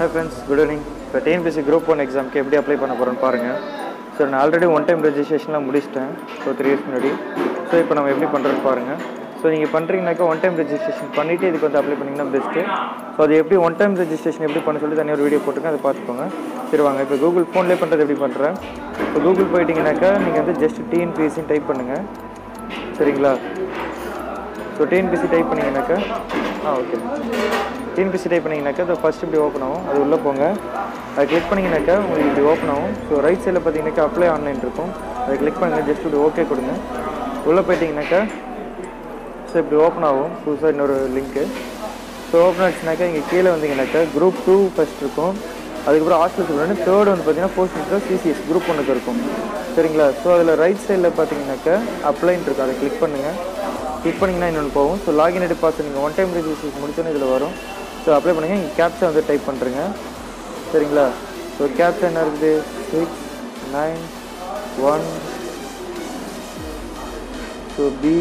Hi friends good evening இப்போ TNPSC group one எக்ஸாம்க்கு எப்படி அப்ளை பண்ண போகிறோன்னு பாருங்கள் ஸோ நான் ஆல்ரெடி ஒன் டைம் ரெஜிஸ்ட்ரேஷன்லாம் முடிச்சிட்டேன். ஸோ த்ரீ இயர்ஸ் முன்னாடி. ஸோ இப்போ நம்ம எப்படி பண்ணுறோன்னு பாருங்கள் ஸோ நீங்கள் பண்ணுறீங்கனாக்கா ஒன் டைம் ரெஜிஸ்ட்ரேஷன் பண்ணிவிட்டு இதுக்கு வந்து அப்ளை பண்ணிங்கன்னா பெஸ்ட்டு ஸோ அது எப்படி ஒன் டைம் ரெஜிஸ்ட்ரேஷன் எப்படி பண்ண சொல்லி தனியாக ஒரு வீடியோ போட்டுருக்கேன் அதை பார்த்துக்கோங்க. சரி வாங்க. இப்போ கூகுள் ஃபோன்லேயே பண்ணுறது எப்படி பண்ணுறேன் இப்போ கூகுள் போயிட்டீங்கனாக்கா நீங்கள் வந்து ஜஸ்ட் டிஎன்பிஎஸ்சின்னு டைப் பண்ணுங்கள் சரிங்களா? ஸோ டிஎன்பிசி டைப் பண்ணிங்கனாக்கா ஆ ஓகே டிஎன்பிசி டைப் பண்ணிங்கனாக்கா அது ஃபஸ்ட் இப்படி ஓப்பன் ஆகும். அது உள்ளே போங்க. அதை கிளிக் பண்ணிங்கனாக்கா உங்களுக்கு இப்படி ஓப்பன் ஆகும். ஸோ ரைட் சைடில் பார்த்தீங்கன்னாக்கா அப்ளை ஆன்லைன் இருக்கும். அதை கிளிக் பண்ணுங்கள் ஜஸ்ட் இப்படி ஓகே கொடுங்க. உள்ளே போயிட்டிங்கனாக்கா ஸோ இப்படி ஓப்பன் ஆகும். புதுசாக இன்னொரு லிங்க்கு ஸோ ஓப்பன் ஆச்சுனாக்கா இங்கே கீழே வந்தீங்கன்னாக்கா குரூப் டூ ஃபஸ்ட் இருக்கும். அதுக்கப்புறம் ஹாஸ்டல் சொல்லணும் தேர்ட் வந்து பார்த்தீங்கன்னா போஸ்ட் இன்ட்ரோ சிசிஎஸ் குரூப் ஒன்றுக்கு இருக்கும். சரிங்களா? ஸோ அதில் ரைட் சைடில் பார்த்தீங்கன்னாக்கா அப்ளைன் இருக்கும். அதை கிளிக் பண்ணுங்கள் கிளிக் பண்ணிங்கன்னா இன்னொன்று போகும். ஸோ லாகின் ஐடி பார்த்து நீங்கள் ஒன் டைம் ரிஜிஸ்ட்ரேஷன் முடிச்சோன்னே இதில் வரும். ஸோ அப்ளை பண்ணுங்கள் இங்கே கேப்ச்சா வந்து டைப் பண்ணுறேங்க சரிங்களா? ஸோ கேப்ச்சா என்ன இருக்குது? Six nine one so B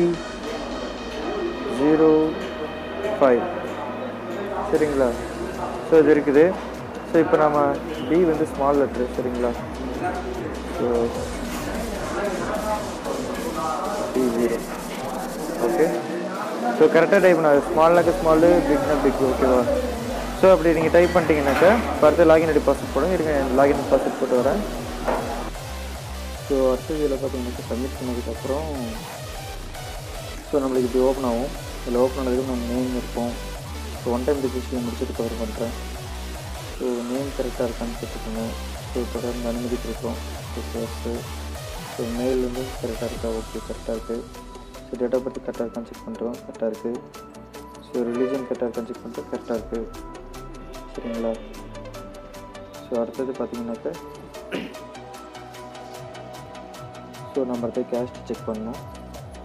zero five சரிங்களா? ஸோ இது இருக்குது. ஸோ இப்போ நம்ம பி வந்து ஸ்மால் லெட்ரு சரிங்களா? So B zero okay so கரெக்டாக டைப் பண்ணாது ஸ்மால்னாக்க ஸ்மாலு பிக்னா பிக் ஓகேவா ஸோ அப்படி நீங்கள் டைப் பண்ணிட்டீங்கன்னாக்கா அடுத்து லாகின் ஐடி பாஸ்வேர்ட் போடுங்க இருக்க லாகின் பாஸ்வேர்ட் போட்டு வரேன். ஸோ அடுத்தது இதில் பார்த்தீங்கன்னாக்கா சப்மிட் பண்ணதுக்கப்புறம் ஸோ நம்மளுக்கு இப்படி ஓப்பன் ஆகும். இதில் ஓப்பன் ஆனதுக்கு நம்ம நேம் இருக்கும் ஸோ ஒன் டைம் ரிஜிஸ்ட்ரேஷன் முடிச்சுட்டு கவர் பண்ணுறேன் ஸோ நேம் கரெக்டாக இருக்கான்னு கேட்டுக்கோங்க. ஸோ தொடர்ந்து அனுமதி கொடுக்குறோம் ஸோ ஸோ மெயில் வந்து கரெக்டாக இருக்கா? ஓகே கரெக்டாக இருக்குது ஸோ டேட் ஆஃப் பர்த் கரெக்டாக இருக்கான்னு செக் பண்ணுறோம் கரெக்டாக இருக்குது ஸோ ரிலீஜன் கரெக்டாக இருக்கான்னு செக் பண்ணுறோம் கரெக்டாக இருக்குது சரிங்களா? ஸோ அடுத்தது பார்த்தீங்கன்னாக்கா ஸோ நம்ம அடுத்த கேஸ்ட் செக் பண்ணணும்.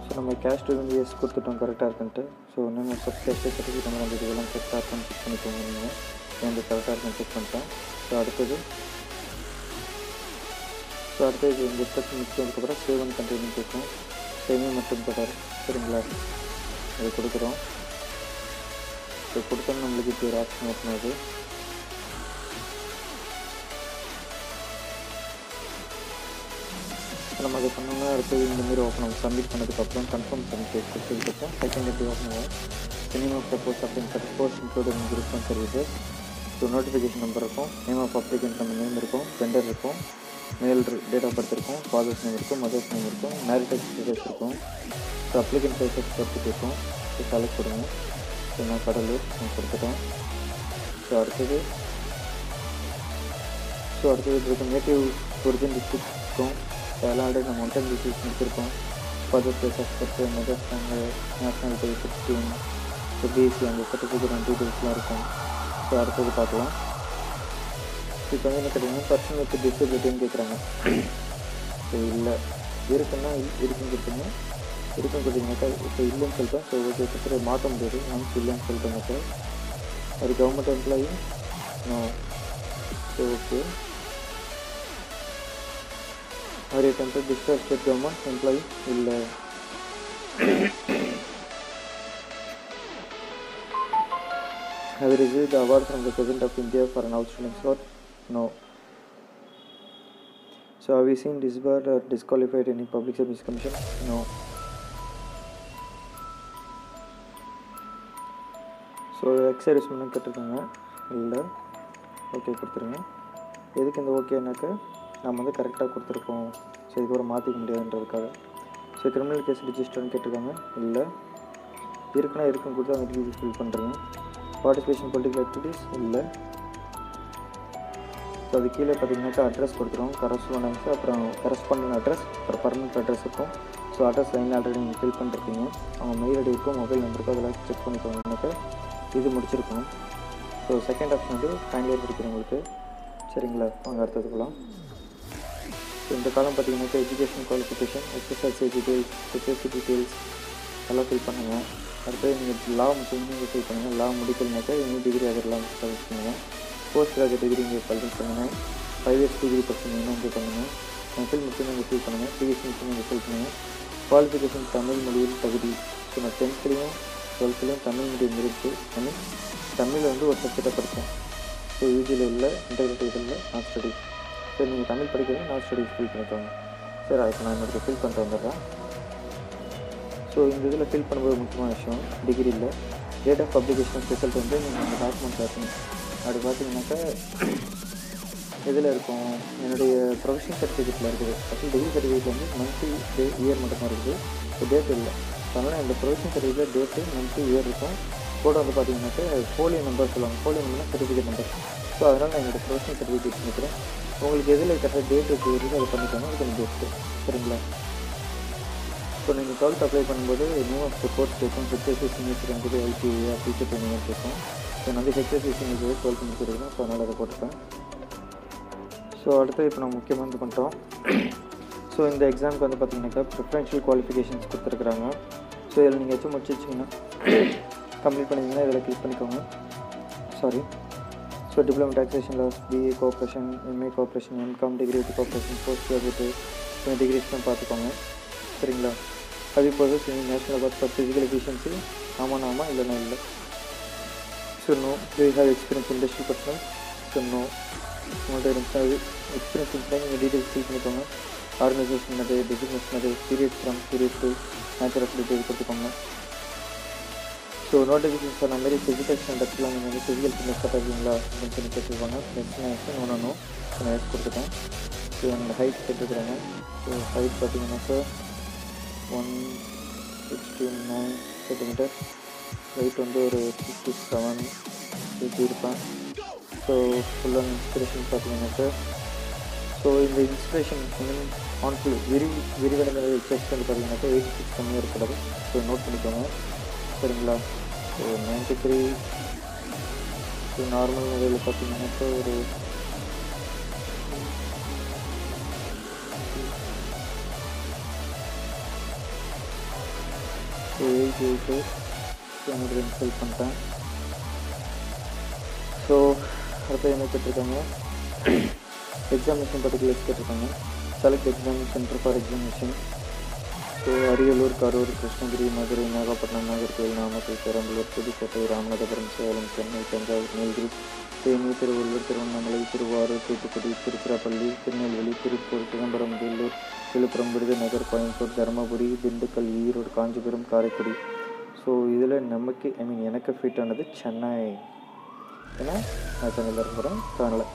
ஸோ நம்ம கேஸ்ட் வந்து எஸ் கொடுத்துட்டோம் கரெக்டாக இருக்குன்ட்டு. ஸோ நம்ம சப் கேஸ்ட்டு சர்டிஃபிகேட் நம்ம வந்து இதெல்லாம் கரெக்டாக இருக்கான்னு செக் பண்ணிக்கோங்க நீங்கள் வந்து கரெக்டாக இருக்குன்னு செக் பண்ணிட்டேன் ஸோ அடுத்தது ஸோ அடுத்தது இந்த ஸ்டெப் முடிச்சதுக்கப்புறம் சேவ் அண்ட் கண்டினியூ கேட்கும் சேமி மட்டும் தொடர் சரிங்களா? அது கொடுக்குறோம். ஸோ கொடுத்தோம் நம்மளுக்கு இப்போ ஒரு ஆப்ஷன் ஓப்பன் ஆகுது. நம்ம அதை பண்ணோம்னா அடுத்தது இந்த மாதிரி ஓப்பன் ஆகும். சப்மிட் பண்ணதுக்கப்புறம் கன்ஃபார்ம் பண்ணி கொடுத்ததுக்கப்புறம் செகண்ட் எப்படி ஓப்பன் ஆகும்? ப்ரப்போஸ் சப்போஸ் அப்படின்னு suppose include group services so notification number இருக்கும். நேம் ஆஃப் அப்ளிகன்ட் நம்ம நேம் இருக்கும். ஜெண்டர் இருக்கும். மேல் டேட் ஆஃப் பர்த் இருக்கும் ஃபாதர்ஸ் நேம் இருக்கும் மதர்ஸ் நேம் இருக்கும் மேரிட்டல் ஸ்டேட்டஸ் இருக்கும். ஸோ அப்ளிகன்ட் சைஸஸ் பொறுத்து இருக்கும். ஸோ செலக்ட் கொடுங்க. ஸோ நான் கடலூர் நான் கொடுத்துட்டேன். ஸோ அடுத்தது. ஸோ அடுத்தது இருக்கும் நேட்டிவ் ஒரிஜின் டிஸ்ட்ரிக்ட் இருக்கும். அதெல்லாம் ஆல்ரெடி நம்ம ஒன் டைம் டிஸ்ட்ரிக்ட் முடிச்சிருக்கோம் ஃபர்தர் பிளேசஸ் பற்றி மதர்ஸ் நாங்கள் நேஷ்னாலிட்டி ஃபிஃப்டீன் ஸோ பிஎஸ்சி அந்த சர்டிஃபிகேட் அந்த டீட்டெயில்ஸ்லாம் இருக்கும். ஸோ அடுத்தது பார்க்கலாம். இப்போ வந்து என்ன கேட்டிங்கன்னா பர்சன் வித் டிசபிலிட்டின்னு கேட்குறாங்க ஸோ இல்லை. இருக்குன்னா இருக்குன்னு கேட்டிங்க இருக்குன்னு கேட்டிங்கனாக்கா இப்போ இல்லைன்னு சொல்லிட்டேன் ஸோ ஓகே மாற்ற முடியாது. நமக்கு இல்லைன்னு சொல்லிட்டேங்க சார் அது government employee no so okay அவர் டெம்பர் டிஸ்டர் ஸ்டேட் கவர்மெண்ட் எம்ப்ளாயி இல்லை. Have you received the award from the President of India for an outstanding? No. So have you seen disbarred or uh, disqualified any public service commission? No. So ex serviceman கேட்டிருக்காங்க. இல்லை. Okay கொடுத்துருங்க. எதுக்கு இந்த ஓகேனாக்க நம்ம வந்து கரெக்டாக கொடுத்துருக்கோம். So இதுக்கப்புறம் மாற்றிக்க முடியாதுன்றதுக்காக. ஸோ கிரிமினல் கேஸ் ரிஜிஸ்டர்னு கேட்டிருக்காங்க. இல்லை. இருக்குன்னா இருக்குன்னு கொடுத்து அந்த டீட்டெயில்ஸ் ஃபில் பண்ணுறேன் பார்ட்டிசிபேஷன் பொலிட்டிக்கல் ஆக்டிவிட்டீஸ் இல்லை. ஸோ அது கீழே பார்த்தீங்கன்னாக்கா அட்ரஸ் கொடுத்துருவோம். கரஸ்பாண்டன்ஸ் அப்புறம் கரஸ்பாண்டன்ட் அட்ரஸ் அப்புறம் பர்மனெண்ட் அட்ரஸ் இருக்கும். ஸோ அட்ரஸ் லைன் ஆல்ரெடி நீங்கள் ஃபில் பண்ணிருக்கீங்க. அவங்க மெயில் ஐடி இருக்கும் மொபைல் நம்பர் இருக்கும் அதெல்லாம் செக் பண்ணிக்கோங்கனாக்கா இது முடிச்சிருக்கணும். ஸோ செகண்ட் ஆப்ஷன் வந்து ஃபைனல் இயர் படிக்கிறவங்களுக்கு சரிங்களா? வாங்க அடுத்தது போகலாம் ஸோ இந்த காலம் பார்த்தீங்கன்னாக்கா education qualification exercise details HSC details எல்லாம் ஃபில் பண்ணுங்கள் அடுத்தது நீங்கள் லா முடிச்சிங்கன்னா ஃபில் பண்ணுங்கள் லா முடிக்கலனாக்கா இன்னும் டிகிரி அதெல்லாம் சர்வீஸ் பண்ணுங்கள் போஸ்ட் கிராஜுவேட் டிகிரி இங்கே கல்வி பண்ணுங்கள் ஃபைவ் இயர்ஸ் டிகிரி பர்சன் இங்கே பண்ணுங்கள் மெஃபில் மட்டும் இங்கே ஃபில் பண்ணுங்கள் பிஎஸ்சி மட்டும் இங்கே ஃபில் பண்ணுங்கள் குவாலிஃபிகேஷன் தமிழ் மொழியில் தகுதி ஸோ நான் டென்த்லேயும் டுவெல்த்துலேயும் தமிழ் மீடியம் இருக்குது தமிழ் தமிழில் வந்து ஒரு சப்ஜெக்டாக படித்தேன் ஸோ யூஜியில் இல்லை இன்டெகிரேட்டிவ் இல்லை நான் ஸ்டடீஸ் சரி நீங்கள் தமிழ் படிக்கிறது நான் ஸ்டடீஸ் ஃபில் பண்ணிக்கோங்க சரி அதுக்கு நான் என்னோட ஃபில் பண்ணிட்டு வந்துடுறேன் ஸோ இந்த இதில் ஃபில் பண்ணும்போது முக்கியமான விஷயம். டிகிரியில் டேட் ஆஃப் பப்ளிகேஷன் ரிசல்ட் வந்து நீங்கள் அந்த டாக்குமெண்ட்டில் இருக்கணும் அப்படி பார்த்தீங்கன்னாக்கா இதில் இருக்கும்? என்னுடைய ப்ரொஃபஷனல் சர்டிஃபிகேட்டில் இருக்குது. ஃபஸ்ட்டு டிகிரி சர்டிஃபிகேட் வந்து மந்த்லி டே இயர் மட்டும்தான் இருக்குது. இப்போ டேட் இல்லை. அதனால் இந்த professional certificate date monthly year இருக்கும். கூட வந்து பார்த்தீங்கன்னாக்கா போலியோ நம்பர் சொல்லுவாங்க. போலியோ நம்பர்னா சர்டிஃபிகேட் நம்பர் ஸோ அதனால் நான் என்னோடய ப்ரொஃபஷனல் சர்டிஃபிகேட் பண்ணிக்கிறேன் உங்களுக்கு எதில் கரெக்டாக டேட் இருக்குது அதை பண்ணிக்கணும் அது கொஞ்சம் பெஸ்ட்டு சரிங்களா? இப்போ நீங்கள் டுவெல்த் அப்ளை பண்ணும்போது நியூ ஆஃப் கோர்ஸ் இருக்கும் ஹெச்எஸ்சி சீனியர் இருக்குது எல்பிஏ டீச்சர் ட்ரைனிங் இருக்கும் ஸோ நான் வந்து ஹெச்எஸ்சி சீனியர் பண்ணி முடிச்சிருக்கேன் ஸோ அதனால் அதை போட்டிருப்பேன் ஸோ அடுத்து இப்போ நம்ம முக்கியமாக இது பண்ணுறோம் ஸோ இந்த எக்ஸாமுக்கு வந்து பார்த்தீங்கன்னாக்கா ப்ரிஃபரன்ஷியல் குவாலிஃபிகேஷன்ஸ் கொடுத்துருக்குறாங்க. ஸோ இதில் நீங்கள் எச்சும் முடிச்சிச்சிங்கன்னா கம்ப்ளீட் பண்ணிங்கன்னா இதில் கிளிக் பண்ணிக்கோங்க. Sorry so diploma taxation laws BA cooperation MA cooperation MCom degree with cooperation post graduate டிகிரிஸ்லாம் பார்த்துக்கோங்க. சரிங்களா? அது இப்போது national award for physical efficiency ஆமாம் ஆமாம் இல்லைனா இல்லை. So no to have experience industry personal so no உங்கள்கிட்ட இருந்துச்சு எக்ஸ்பீரியன்ஸ் இருந்தால் நீங்கள் டீட்டெயில்ஸ் ஃபில் பண்ணிக்கோங்க ஆர்கனைசேஷன் அது டிசிக்னேஷன் அது period from period to nature of detail கொடுத்துக்கோங்க ஸோ நோட்டிஃபிகேஷன் சொன்ன மாதிரி ஃபிசிக்கல் ஸ்டாண்டர்ட்ஸ்லாம் நீங்கள் வந்து ஃபிசிக்கல் ஃபிட்னஸ் கட்டாதீங்களா அப்படின்னு சொல்லி கேட்டுருவாங்க டெஸ்டினேஷன் ஒன்று ஒன்றும் நான் எஸ் கொடுத்துட்டேன் ஸோ என்னோடய ஹைட் கேட்டுருக்குறாங்க ஸோ ஹைட் பார்த்தீங்கன்னாக்கா one sixty nine centimetre weight வந்து ஒரு சிக்ஸ்டி செவன் எயிட்டி இருப்பேன். ஸோ ஃபுல்லாக இன்ஸ்பிரேஷன் பார்த்தீங்கன்னாக்கா ஸோ இந்த இன்ஸ்பிரேஷன் மீன் ஆன் ஃபுல் விரி விரிவடைந்த செக்ஸ் வந்து பார்த்தீங்கன்னாக்கா எயிட்டி சிக்ஸ் கம்மியாக இருக்கக்கூடாது ஸோ நோட் பண்ணிக்கோங்க. சரிங்களா? So ninety three so normal நிலையில் பார்த்தீங்கன்னாக்கா ஒரு ஸோ எயிட் எயிட்டு என்னோட இன்ஸ்டால் பண்ணிட்டேன் ஸோ அடுத்து என்ன கேட்டிருக்காங்க? எக்ஸாமினேஷன் பர்டிகுலர்ஸ் கேட்டிருக்காங்க. Select exam centre for examination so Ariyalur Karur Krishnagiri Madurai Nagapattinam Nagercoil Namakkal Perambalur Pudukkottai Ramanathapuram Salem Chennai Thanjavur Nilgiri Theni Tiruvallur Tiruvannamalai Tiruvarur Thoothukudi Tiruchirappalli Tirunelveli Tiruppur Chidambaram Vellore Villupuram Virudhunagar Coimbatore Dharmapuri Dindigul Erode Kanchipuram Karaikudi. So இதில் நமக்கு ஐ மீன் எனக்கு fit ஆனது சென்னை. ஏன்னா நான் சென்னையில் இருக்கிறேன் அதனால்.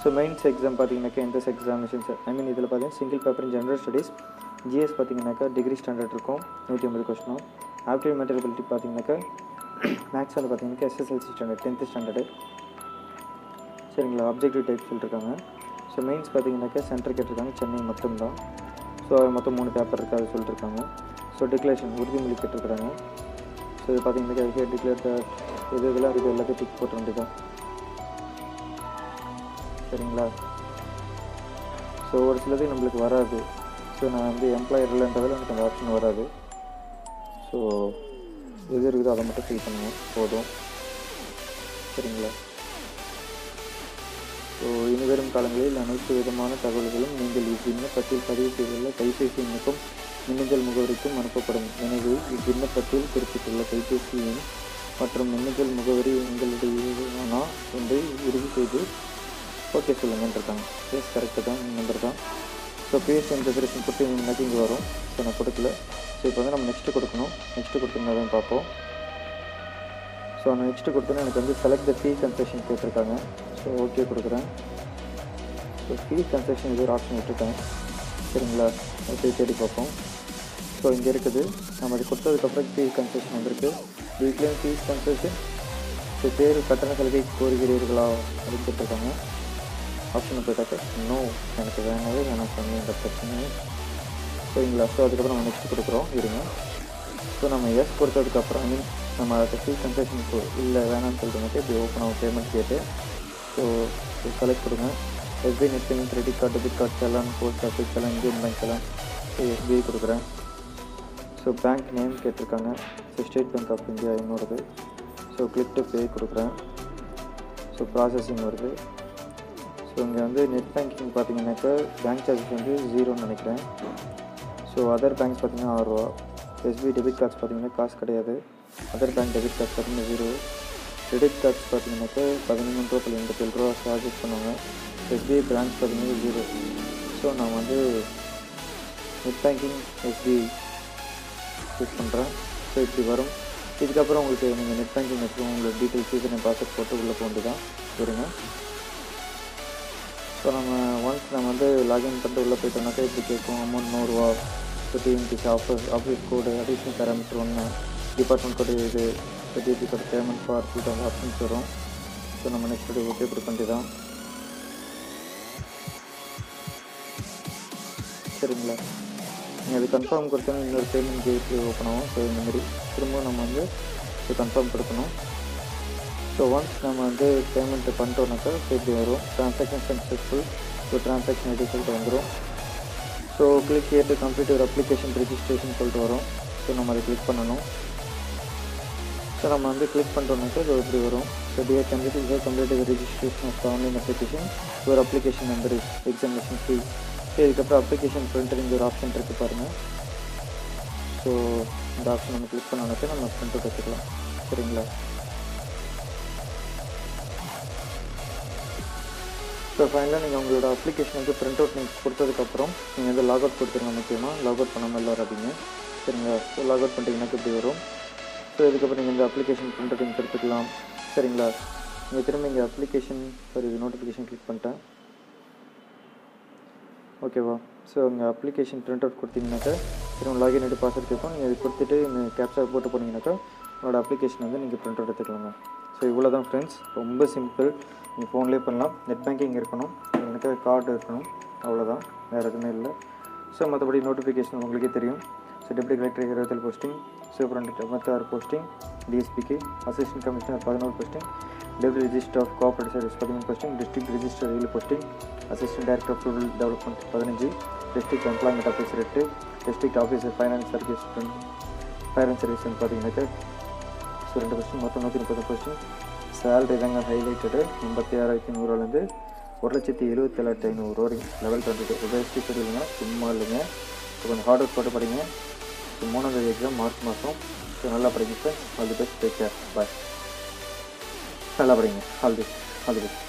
So mains exam பார்த்தீங்கன்னாக்கா எந்த எக்ஸாமினேஷன்ஸ் ஐ மீன் இதில் பார்த்தீங்கன்னா single paper in general studies GS பார்த்தீங்கன்னாக்கா டிகிரி ஸ்டாண்டர்ட் இருக்கும் நூற்றி ஐம்பது கொஸ்டினும் ஆப்டிவ் மெட்டரபிலிட்டி பார்த்தீங்கன்னாக்கா மேக்ஸ் வந்து பார்த்தீங்கன்னாக்கா எஸ்எஸ்எல்சி ஸ்டாண்டர்ட் டென்த்து ஸ்டாண்டர்டு சரிங்களா? ஆப்ஜெக்டிவ் டைப் சொல்லியிருக்காங்க ஸோ மெயின்ஸ் பார்த்தீங்கன்னாக்கா சென்டர் கேட்டிருக்காங்க சென்னை மட்டும்தான். ஸோ மொத்தம் மூணு பேப்பர் இருக்குது அது சொல்லியிருக்காங்க ஸோ டிக்ளரேஷன் உறுதிமொழி கேட்டிருக்கிறாங்க. ஸோ இது பார்த்தீங்கன்னாக்கா டிக்ளேர் எது இதெல்லாம் இருக்குது எல்லாத்தையும் டிக் போட்ட சரிங்களா? ஸோ ஒரு சிலது நம்மளுக்கு வராது. ஸோ நான் வந்து எம்ப்ளாயர் இல்லைன்றதில் எனக்கு அந்த ஆப்ஷன் வராது. ஸோ எது இருக்குதோ அதை மட்டும் ஃபில் பண்ணுவோம் போதும். சரிங்களா? ஸோ இனிவரும் காலங்களில் அனைத்து விதமான தகவல்களும் நீங்கள் இவ்விண்ணப்பத்தில் பதிவு செய்துள்ள கைபேசி எண்ணுக்கும் மின்னஞ்சல் முகவரிக்கும் அனுப்பப்படும். எனவே இவ்விண்ணப்பத்தில் குறிப்பிட்டுள்ள கைபேசி எண் மற்றும் மின்னஞ்சல் முகவரி உங்களுடையதானா என்று உறுதி செய்து ஓகே சொல்லுங்கன்னு இருக்காங்க எஸ் கரெக்டு தான் நம்பர் தான் ஸோ பிஎஸ்சி ரிசர்வேஷன் கொடுத்து முன்னாடி இங்கே வரும். ஸோ நான் கொடுக்கல. ஸோ இப்போ வந்து நம்ம நெக்ஸ்ட்டு கொடுக்கணும். நெக்ஸ்ட்டு கொடுத்துருந்தா பார்ப்போம். ஸோ நான் நெக்ஸ்ட்டு கொடுத்தோன்னா எனக்கு வந்து செலக்ட் த ஃபீ கன்செஷன் கேட்டிருக்காங்க. ஸோ ஓகே கொடுக்குறேன். ஸோ ஃபீ கன்செஷன் இது ஒரு ஆப்ஷன் விட்டுருக்கேன் சரிங்களா? ஓகே தேடி பார்ப்போம். ஸோ இங்கே இருக்குது. நம்ம அது கொடுத்ததுக்கப்புறம் ஃபீஸ் கன்செஷன் வந்திருக்கு. வீட்லேயும் ஃபீஸ் கன்செஷன் ஸோ பேர் கட்டண சலுகை கோருகிறீர்களா அப்படின்னு கேட்டிருக்காங்க. ஆப்ஷனை போயிட்டாக்க நோ எனக்கு வேணவே வேணாம் சாமி இந்த பிரச்சனை சரிங்களா ஸோ அதுக்கப்புறம் நம்ம நெக்ஸ்ட் கொடுக்குறோம். இருங்க. ஸோ நம்ம எஸ் கொடுத்ததுக்கப்புறம் ஐ மீன் நம்ம அதை ஃபீஸ் கன்செஷன் இல்லை வேணாம்னு சொல்லிட்டு மட்டும் இப்படி ஓப்பன் ஆகும் பேமெண்ட் கேட்டு. ஸோ செலக்ட் கொடுங்க. SBI net payment credit card debit card challan post office செல்லாம் Indian bank challan. So SBI கொடுக்குறேன். ஸோ பேங்க் நேம் கேட்டிருக்காங்க. So State Bank of India என்னோடது ஸோ கிளிக் டு பே கொடுக்குறேன். So processing வருது. So இங்கே வந்து net banking பார்த்தீங்கன்னாக்கா bank charges வந்து ஜீரோன்னு நினைக்கிறேன். ஸோ அதர் பேங்க்ஸ் பார்த்தீங்கன்னா ஆறுரூவா எஸ்பிஐ டெபிட் கார்ட்ஸ் பார்த்தீங்கன்னா காசு கிடையாது. அதர் பேங்க் டெபிட் கார்ட்ஸ் பார்த்தீங்கன்னா ஜீரோ கிரெடிட் கார்ட்ஸ் பார்த்தீங்கன்னாக்கா பதினொன்று ரூபா புள்ளி எண்பத்தேழு ரூபா சார்ஜஸ் பண்ணுவாங்க. எஸ்பிஐ பிரான்ச் பார்த்தீங்கன்னா ஜீரோ ஸோ நான் வந்து நெட் பேங்கிங் எஸ்பிஐ சூஸ் பண்ணுறேன் ஸோ இப்படி வரும். இதுக்கப்புறம் உங்களுக்கு நீங்கள் நெட் பேங்கிங் வச்சுக்கோங்க உங்களோட டீட்டெயில்ஸ் இது நான் பாஸ்வேர்ட் போட்டு உள்ளே போண்டு தான் வருங்க ஸோ நம்ம ஒன்ஸ் நம்ம வந்து லாகின் பண்ணிட்டு உள்ளே போயிட்டோம்னாக்கா இப்படி கேட்கும். அமௌண்ட் நூறுரூவா so TNDC offer office code additional parameter ஒன்று டிபார்ட்மெண்ட் கோடு இது DP code payment for food அந்த ஆப்ஷன்ஸ் வரும். ஸோ நம்ம நெக்ஸ்ட் ஓகே ப்ரூ பண்ணி தான் சரிங்களா? நீங்கள் அது கன்ஃபார்ம் கொடுத்தோன்னா இன்னொரு பேமெண்ட் கேட் ஓப்பன் ஆகும். ஸோ இந்த மாதிரி திரும்ப நம்ம வந்து இது கன்ஃபார்ம் கொடுக்கணும். ஸோ ஒன்ஸ் நம்ம வந்து பேமெண்ட்டு பண்ணிட்டோம்னாக்கா ஸோ இப்படி வரும் transaction successful so transaction ID சொல்லிட்டு வந்துடும் ஸோ கிளிக் ஏட்டு கம்ப்ளீட் ஒரு அப்ளிகேஷன் ரிஜிஸ்ட்ரேஷன் சொல்லிட்டு வரும். ஸோ நம்ம அதை கிளிக் பண்ணணும். ஸோ நம்ம வந்து கிளிக் பண்ணிட்டோம்னாக்கா இது இப்படி வரும்? So DR complete complete registration of online application ஒரு அப்ளிகேஷன் நம்பர் எக்ஸாமினேஷன் ஃபீஸ் இதுக்கப்புறம் அப்ளிகேஷன் பிரிண்டர் இங்கே ஒரு ஆப்ஷன் இருக்குது பாருங்கள் ஸோ இந்த ஆப்ஷன் நம்ம கிளிக் பண்ணோம்னாக்கா நம்ம பிரிண்ட் எடுத்துக்கலாம் சரிங்களா? ஸோ ஃபைனலாக நீங்கள் உங்களோட அப்ளிகேஷன் வந்து பிரிண்ட் அவுட் நீங்கள் கொடுத்ததுக்கப்புறம் நீங்கள் வந்து லாக் அவுட் கொடுத்துருங்க முக்கியமாக லாக் அவுட் பண்ணாமல் எல்லாம் வராதீங்க சரிங்களா? ஸோ லாக் அவுட் பண்ணிட்டீங்கன்னா இப்படி வரும். ஸோ இதுக்கப்புறம் நீங்கள் இந்த அப்ளிகேஷன் பிரிண்ட் அவுட் நீங்கள் எடுத்துக்கலாம். சரிங்களா? நீங்கள் திரும்ப இங்கே அப்ளிகேஷன் சாரி நோட்டிஃபிகேஷன் கிளிக் பண்ணிட்டேன். ஓகேவா ஸோ உங்கள் அப்ளிகேஷன் பிரிண்ட் அவுட் கொடுத்தீங்கன்னாக்கா திரும்ப லாகின் எடுத்து பாஸ்வேர்ட் கேட்போம். நீங்கள் இது கொடுத்துட்டு இந்த கேப்சா போட்டு போனீங்கன்னாக்கா உங்களோட அப்ளிகேஷன் வந்து நீங்கள் பிரிண்ட் அவுட் எடுத்துக்கலாங்க ஸோ இவ்வளோ தான் ஃப்ரெண்ட்ஸ் ரொம்ப சிம்பிள் நீங்கள் ஃபோன்லேயே பண்ணலாம். நெட் பேங்கிங் இருக்கணும். எனக்கு கார்டு இருக்கணும். அவ்வளோதான் வேறு எதுவுமே இல்லை. ஸோ மற்றபடி நோட்டிஃபிகேஷன் உங்களுக்கே தெரியும். ஸோ டெப்டி கலெக்டர் இருபத்தேழு போஸ்டிங் சூப்பரண்ட் ஐம்பத்தாறு போஸ்டிங் டிஎஸ்பிக்கு அசிஸ்டன்ட் கமிஷனர் பதினோரு posting deputy register of cooperative service பதிமூணு போஸ்டிங் டிஸ்ட்ரிக்ட் ரிஜிஸ்டர் ஏழு posting assistant director of rural development பதினஞ்சு. டிஸ்ட்ரிக்ட் எம்ப்ளாய்மெண்ட் ஆஃபீஸர் எட்டு. District officer finance service finance service பார்த்தீங்கன்னாக்கா so ரெண்டு கொஸ்டின் மொத்தம் நூற்றி முப்பது கொஸ்டின் சேலரி தாங்க ஹைலைட்டடு எண்பத்தி ஆறாயிரத்தி நூறுலேருந்து ஒரு லட்சத்தி எழுபத்தி ஏழாயிரத்தி ஐநூறு வரைக்கும் லெவல் டுவெண்ட்டி டூ உபயோகிச்சு சொல்லுங்க சும்மா இல்லைங்க. ஸோ கொஞ்சம் ஹார்ட் ஒர்க் போட்டு படிங்க. ஸோ மூணாவது எக்ஸாம் மார்ச் மாதம் ஸோ நல்லா படிங்க sir all the best take care bye நல்லா படிங்க. All the all the best